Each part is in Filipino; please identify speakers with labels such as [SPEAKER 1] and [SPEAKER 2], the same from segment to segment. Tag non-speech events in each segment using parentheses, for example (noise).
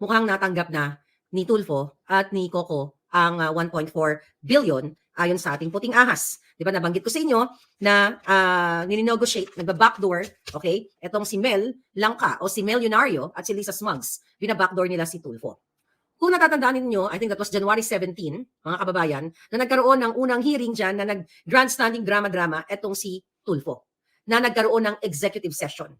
[SPEAKER 1] mukhang natanggap na ni Tulfo at ni Coco ang ah, 1.4 billion ayon sa ating puting ahas. Di ba nabanggit ko sa inyo na uh, ninegotiate, nagba-backdoor, okay, etong si Mel Langka o si Mel Yunario at si Lisa Smugs, bina-backdoor nila si Tulfo. Kung natatandaan ninyo, I think that was January 17, mga kababayan, na nagkaroon ng unang hearing dyan na nag-grandstanding drama-drama etong si Tulfo, na nagkaroon ng executive session.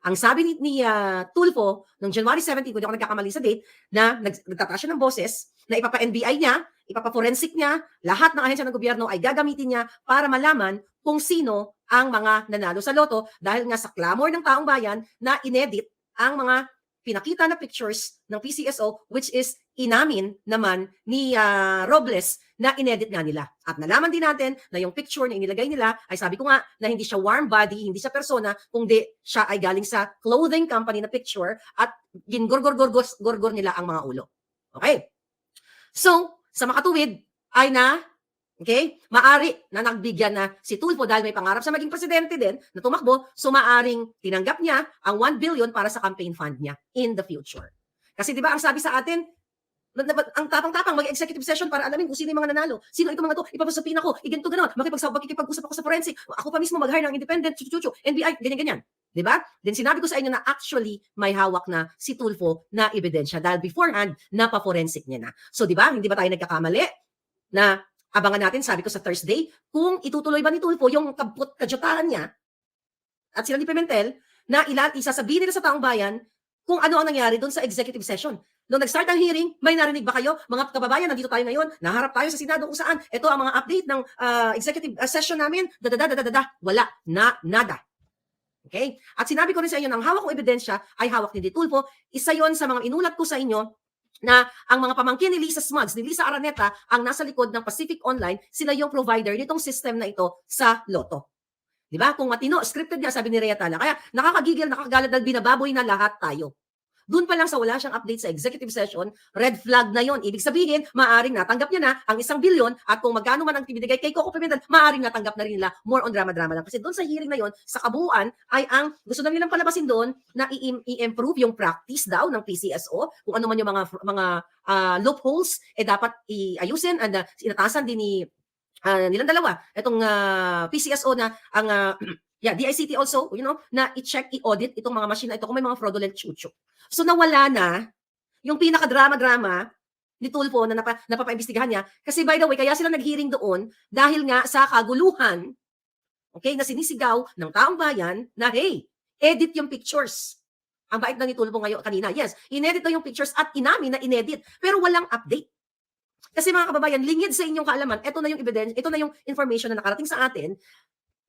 [SPEAKER 1] Ang sabi ni, ni ah, Tulfo, noong January 17, kung di ako nagkakamali sa date, na nag, nagtataas siya ng boses, na ipapa-NBI niya, ipapa-forensic niya, lahat ng ahensya ng gobyerno ay gagamitin niya para malaman kung sino ang mga nanalo sa loto dahil nga sa clamor ng taong bayan na inedit ang mga pinakita na pictures ng PCSO which is inamin naman ni ah, Robles na inedit nga nila. At nalaman din natin na yung picture na inilagay nila ay sabi ko nga na hindi siya warm body, hindi siya persona, kundi siya ay galing sa clothing company na picture at gingorgor-gorgor nila ang mga ulo. Okay? So, sa makatuwid ay na Okay? Maari na nagbigyan na si Tulfo dahil may pangarap sa maging presidente din na tumakbo, so maaring tinanggap niya ang 1 billion para sa campaign fund niya in the future. Kasi di ba ang sabi sa atin, ang tapang-tapang mag-executive session para alamin kung sino yung mga nanalo. Sino itong mga to? Ipapasapin ako. Iganto ganon. Makipagsa, makikipag-usap ako sa forensic. Ako pa mismo mag-hire ng independent, chuchu NBI, ganyan-ganyan. Di ba? Then sinabi ko sa inyo na actually may hawak na si Tulfo na ebidensya dahil beforehand, napa-forensic niya na. So di ba, hindi ba tayo nagkakamali na abangan natin, sabi ko sa Thursday, kung itutuloy ba ni Tulfo yung kabut kadyutahan niya at sila ni Pimentel na ilan, isasabihin nila sa taong bayan kung ano ang nangyari doon sa executive session. Noong nag-start ang hearing, may narinig ba kayo? Mga kababayan, nandito tayo ngayon, naharap tayo sa Senado kung saan. Ito ang mga update ng ah, executive ah, session namin. Dadadadadada. Wala. Na, nada. Okay? At sinabi ko rin sa inyo, ng hawak kong ebidensya ay hawak ni Ditulfo. Isa yon sa mga inulat ko sa inyo na ang mga pamangkin ni Lisa Smugs, ni Lisa Araneta, ang nasa likod ng Pacific Online, sila yung provider nitong system na ito sa Lotto. Di ba? Kung matino, scripted niya, sabi ni Rhea Tala. Kaya nakakagigil, nakakagalit dahil binababoy na lahat tayo. Doon pa lang sa wala siyang update sa executive session, red flag na yon. Ibig sabihin, maaring natanggap niya na ang isang bilyon at kung magkano man ang binigay kay Coco Pimentel, maaring natanggap na rin nila more on drama-drama lang. Kasi doon sa hearing na yon, sa kabuuan, ay ang gusto na nilang palabasin doon na i-improve yung practice daw ng PCSO, kung ano man yung mga mga ah, loopholes, eh dapat iayusin and uh, inatasan din ni ah, nilang dalawa itong ah, PCSO na ang ah, yeah, DICT also, you know, na i-check, i-audit itong mga machine na ito kung may mga fraudulent chucho. So nawala na yung pinaka-drama-drama ni Tulfo na napa, napapaimbestigahan niya. Kasi by the way, kaya sila nag-hearing doon dahil nga sa kaguluhan, okay, na sinisigaw ng taong bayan na, hey, edit yung pictures. Ang bait na ni Tulfo ngayon kanina. Yes, inedit na yung pictures at inamin na inedit. Pero walang update. Kasi mga kababayan, lingid sa inyong kaalaman, ito na yung evidence, ito na yung information na nakarating sa atin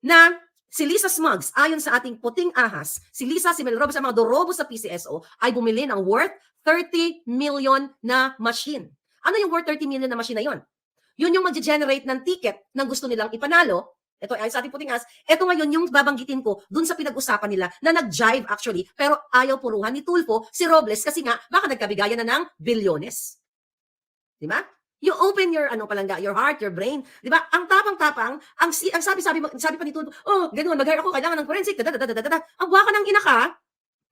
[SPEAKER 1] na si Lisa Smugs, ayon sa ating puting ahas, si Lisa, si Mel Robes, ang mga dorobo sa PCSO ay bumili ng worth 30 million na machine. Ano yung worth 30 million na machine na yon? Yun yung mag-generate ng ticket ng gusto nilang ipanalo. Ito ay sa ating puting ahas. Ito ngayon yung babanggitin ko dun sa pinag-usapan nila na nag-jive actually pero ayaw puruhan ni Tulfo si Robles kasi nga baka nagkabigayan na ng bilyones. Di ba? You open your ano palangga, your heart, your brain, 'di ba? Ang tapang-tapang, ang ang sabi-sabi sabi pa ni Tulfo, oh, ganoon, mag-hire ako, kailangan ng forensic, dadadadadada. Ang waka ng ina ka,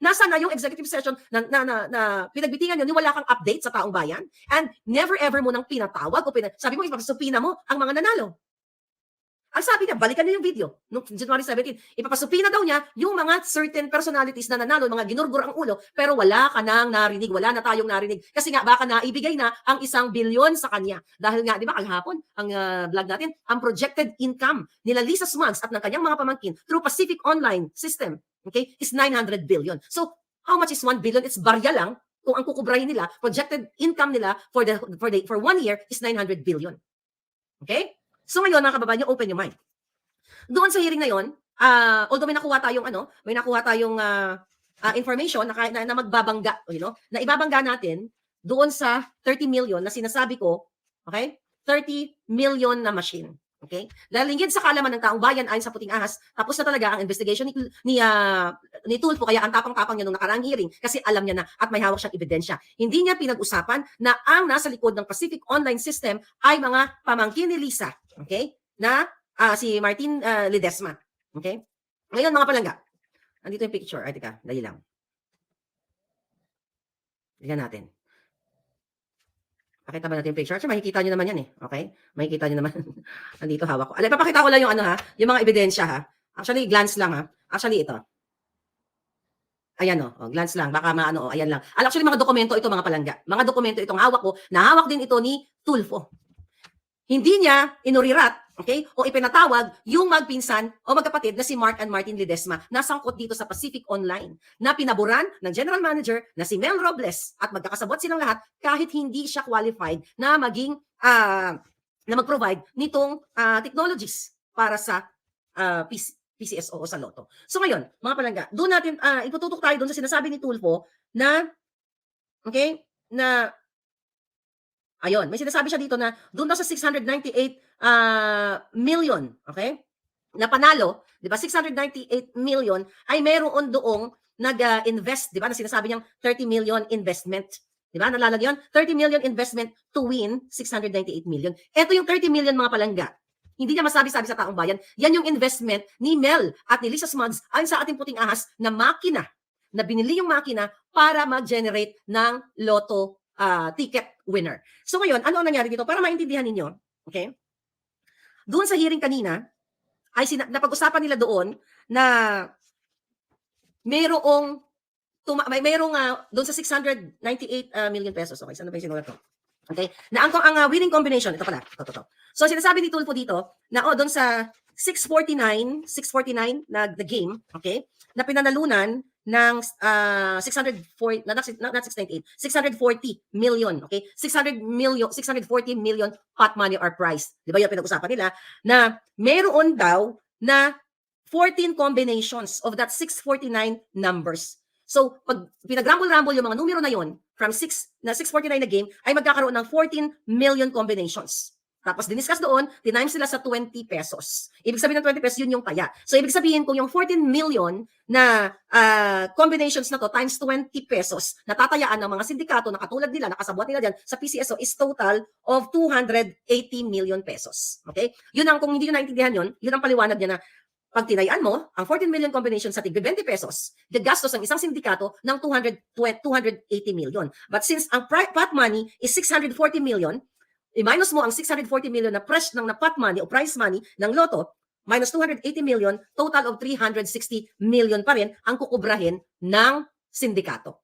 [SPEAKER 1] nasa na yung executive session na, na, na, na pinagbitingan yun, wala kang update sa taong bayan, and never ever mo nang pinatawag o pina, sabi mo, ipapasupina mo ang mga nanalo. Ang sabi niya, balikan niyo yung video. Noong January 17, ipapasupina daw niya yung mga certain personalities na nanalo, mga ginurgur ang ulo, pero wala ka nang narinig, wala na tayong narinig. Kasi nga, baka naibigay na ang isang bilyon sa kanya. Dahil nga, di ba, kahapon, ang ah, vlog natin, ang projected income nila Lisa Smugs at ng kanyang mga pamangkin through Pacific Online system, okay, is 900 billion. So, how much is 1 billion? It's barya lang kung ang kukubrahin nila, projected income nila for the for the for one year is 900 billion. Okay? So ngayon, mga kababayan, open your mind. Doon sa hearing na yon, ah, although may nakuha tayong ano, may nakuha tayong ah, ah, information na, na, na magbabangga, you know, na ibabangga natin doon sa 30 million na sinasabi ko, okay? 30 million na machine. Okay? Dahil lingid sa kalaman ng taong bayan ayon sa puting ahas, tapos na talaga ang investigation ni ni, ah, ni Tulfo kaya ang tapang-tapang niya nung nakaraang hearing kasi alam niya na at may hawak siyang ebidensya. Hindi niya pinag-usapan na ang nasa likod ng Pacific Online System ay mga pamangkin ni Lisa, okay? Na ah, si Martin ah, Ledesma, okay? Ngayon mga palangga, andito yung picture. Ay, teka, dali lang. Tignan natin. Pakita ba natin yung picture? Actually, makikita nyo naman yan eh. Okay? Makikita nyo naman. (laughs) Nandito hawak ko. Alay, papakita ko lang yung ano ha, yung mga ebidensya ha. Actually, glance lang ha. Actually, ito. Ayan o, oh, glance lang. Baka maano, oh, ayan lang. Al- Actually, mga dokumento ito, mga palangga. Mga dokumento itong hawak ko. Nahawak din ito ni Tulfo. Hindi niya inurirat, okay, o ipinatawag yung magpinsan o magkapatid na si Mark and Martin Ledesma na sangkot dito sa Pacific Online na pinaboran ng general manager na si Mel Robles at magkakasabot silang lahat kahit hindi siya qualified na maging ah, na mag-provide nitong ah, technologies para sa ah, PC, PCSO o sa Lotto. So ngayon, mga palangga, doon natin ah, itututok tayo doon sa sinasabi ni Tulfo na okay, na Ayun, may sinasabi siya dito na doon daw sa 698 ah, million, okay? Na panalo, 'di ba? 698 million ay meron doong nag-invest, 'di ba? Na sinasabi niyang 30 million investment. 'Di ba? Nalalag 'yon? 30 million investment to win 698 million. Ito yung 30 million mga palangga. Hindi niya masabi-sabi sa taong bayan. Yan yung investment ni Mel at ni Lisa Smugs ayon sa ating puting ahas na makina na binili yung makina para mag-generate ng loto ah, ticket winner. So ngayon, ano ang nangyari dito? Para maintindihan ninyo, okay? Doon sa hearing kanina, ay sina- napag-usapan nila doon na mayroong tuma- may mayroong ah, doon sa 698 ah, million pesos. Okay, saan na ba yung sinulat? Okay? Na ang, ang ah, winning combination, ito pala, ito, ito, ito. So sinasabi ni Tulfo dito na oh, doon sa 649, 649 na the game, okay? Na pinanalunan ng ah, 640 na not, not, not 698 640 million okay? 600 million 640 million pot money or prize di ba yung pinag-usapan nila? Na meron daw na 14 combinations of that 649 numbers. So pag pinag-rumble-rumble yung mga numero na yon from 6 na 649 na game ay magkakaroon ng 14 million combinations tapos diniscuss doon, tinimes sila sa 20 pesos. Ibig sabihin ng 20 pesos, yun yung taya. So ibig sabihin kung yung 14 million na ah, combinations na to times 20 pesos, natatayaan ng mga sindikato na katulad nila, nakasabwat nila dyan sa PCSO is total of 280 million pesos. Okay? Yun ang, kung hindi nyo naintindihan yun, yun ang paliwanag niya na pag tinayaan mo, ang 14 million combination sa tigbe 20 pesos, gagastos ang isang sindikato ng 200, 280 million. But since ang pot money is 640 million, i-minus mo ang 640 million na fresh ng na pot money o prize money ng loto, minus 280 million, total of 360 million pa rin ang kukubrahin ng sindikato.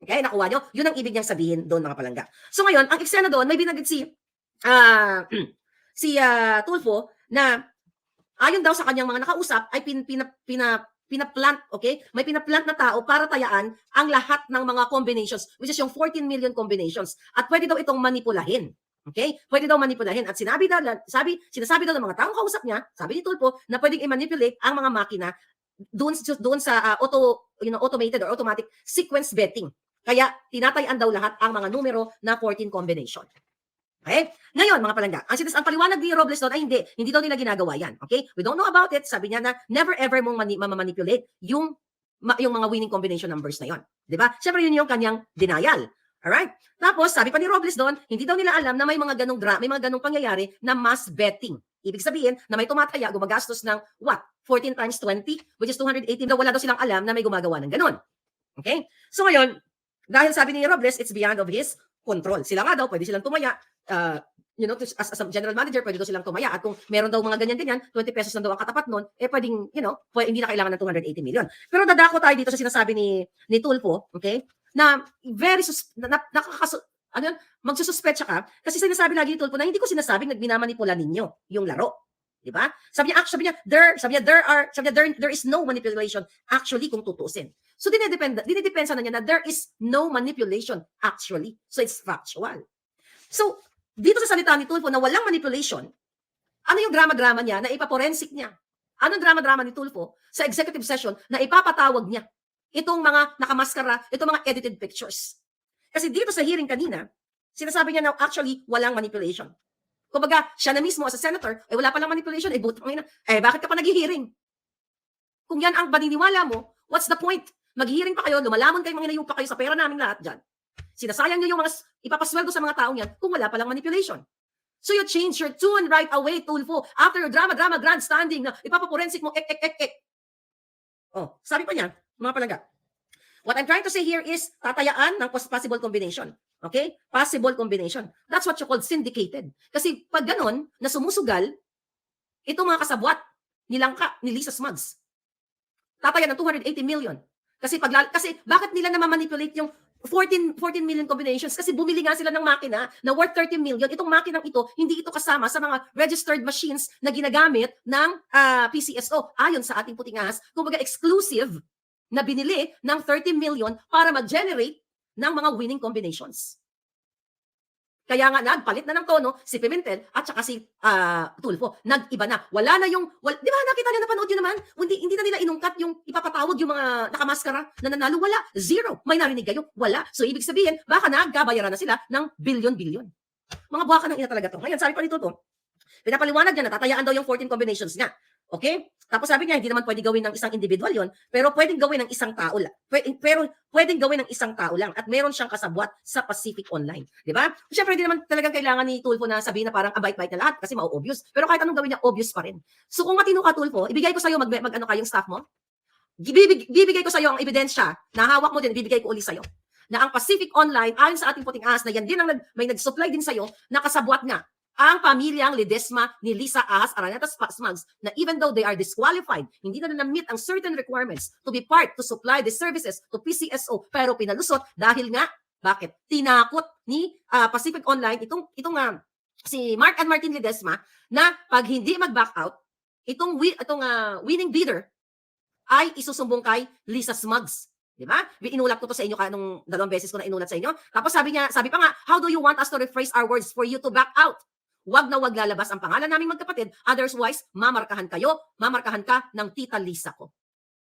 [SPEAKER 1] Okay, nakuha nyo? Yun ang ibig niyang sabihin doon mga palangga. So ngayon, ang eksena doon, may binanggit si, ah, (clears throat) si ah, Tulfo na ayon daw sa kanyang mga nakausap ay pin, pina, pina, pinaplant, okay? May pinaplant na tao para tayaan ang lahat ng mga combinations, which is yung 14 million combinations. At pwede daw itong manipulahin. Okay? Pwede daw manipulahin. At sinabi daw, sabi, sinasabi daw ng mga taong kausap niya, sabi ni Tulpo, na pwedeng i-manipulate ang mga makina doon doon sa ah, auto you know automated or automatic sequence betting. Kaya tinatayaan daw lahat ang mga numero na 14 combination. Okay? Ngayon, mga palangga, ang, sinas- ang paliwanag ni Robles doon ay hindi. Hindi daw nila ginagawa yan. Okay? We don't know about it. Sabi niya na never ever mong mani- mamamanipulate yung, ma- yung mga winning combination numbers na yon. Di ba? Siyempre, yun yung kanyang denial. Alright? Tapos, sabi pa ni Robles doon, hindi daw nila alam na may mga ganong dra- may mga ganong pangyayari na mass betting. Ibig sabihin na may tumataya, gumagastos ng what? 14 times 20, which is 218. Daw wala daw silang alam na may gumagawa ng ganon. Okay? So ngayon, dahil sabi ni Robles, it's beyond of his control. Sila nga daw, pwede silang tumaya. uh, you know, as, as a general manager, pwede daw silang tumaya. At kung meron daw mga ganyan-ganyan, 20 pesos lang daw ang katapat nun, eh pwedeng, you know, pwede, hindi na kailangan ng 280 million. Pero dadako tayo dito sa sinasabi ni, ni Tulfo, okay? Na very, sus, na, na, nakakasu, ano yun, magsususpetsa ka, kasi sinasabi lagi ni Tulfo na hindi ko sinasabing nagminamanipula ninyo yung laro. Di ba? Sabi niya, sabi niya, there, sabi niya, there are, sabi niya, there, there is no manipulation actually kung tutusin. So, dinidependa, dinidepensa na niya na there is no manipulation actually. So, it's factual. So, dito sa salita ni Tulfo na walang manipulation, ano yung drama-drama niya na ipaporensik niya? Anong drama-drama ni Tulfo sa executive session na ipapatawag niya itong mga nakamaskara, itong mga edited pictures? Kasi dito sa hearing kanina, sinasabi niya na actually walang manipulation. Kumbaga, siya na mismo as a senator, eh wala palang manipulation, eh butang ina. Eh bakit ka pa naghihiring? Kung yan ang paniniwala mo, what's the point? Maghihiring pa kayo, lumalamon kayo, mga pa kayo sa pera namin lahat dyan. Sinasayang niyo yung mga ipapasweldo sa mga taong yan kung wala palang manipulation. So you change your tune right away, Tulfo, after your drama-drama grandstanding na ipapaporensik mo, ek, ek, ek, ek. Oh, sabi pa niya, mga palangga, What I'm trying to say here is tatayaan ng pos- possible combination. Okay? Possible combination. That's what you call syndicated. Kasi pag ganun, na sumusugal, itong mga kasabwat, nilangka ni Lisa Smugs. Tataya ng 280 million. Kasi pag kasi bakit nila namamanipulate yung 14 14 million combinations kasi bumili nga sila ng makina na worth 30 million. Itong makinang ito, hindi ito kasama sa mga registered machines na ginagamit ng ah, PCSO ayon sa ating puting ahas. Kumbaga exclusive na binili ng 30 million para mag-generate ng mga winning combinations. Kaya nga nagpalit na ng tono si Pimentel at saka si ah, Tulfo. Nag-iba na. Wala na yung wal, 'di ba nakita niyo napanood niyo naman? Hindi hindi na nila inungkat yung ipapatawag yung mga nakamaskara na nanalo wala. Zero. May narinig kayo? Wala. So ibig sabihin, baka nagkabayaran na sila ng bilyon-bilyon. Mga buwaka ng ina talaga to. Ngayon, sabi pa nito to, pinapaliwanag niya na tatayaan daw yung 14 combinations niya. Okay? Tapos sabi niya, hindi naman pwede gawin ng isang individual yon, pero pwedeng gawin ng isang tao lang. Pero pwedeng gawin ng isang tao lang at meron siyang kasabwat sa Pacific Online. Di ba? Siyempre, hindi naman talagang kailangan ni Tulfo na sabihin na parang abait-bait na lahat kasi mau-obvious. Pero kahit anong gawin niya, obvious pa rin. So kung matino ka, Tulfo, ibigay ko sa'yo mag, mag ano kayong staff mo, bibig, bibigay ko sa'yo ang ebidensya na hawak mo din, bibigay ko uli sa'yo na ang Pacific Online, ayon sa ating puting ahas, na yan din ang nag, may nag-supply din sa'yo, nakasabwat nga ang pamilyang Ledesma ni Lisa Ahas Araneta Smugs na even though they are disqualified, hindi na na-meet ang certain requirements to be part to supply the services to PCSO pero pinalusot dahil nga bakit? Tinakot ni ah, Pacific Online itong itong ah, si Mark and Martin Ledesma na pag hindi mag-back out, itong wi- itong ah, winning bidder ay isusumbong kay Lisa Smugs. Di ba? Inulat ko to sa inyo kanong dalawang beses ko na inulat sa inyo. Tapos sabi niya, sabi pa nga, how do you want us to rephrase our words for you to back out? Wag na wag lalabas ang pangalan naming magkapatid, otherwise mamarkahan kayo, mamarkahan ka ng tita Lisa ko.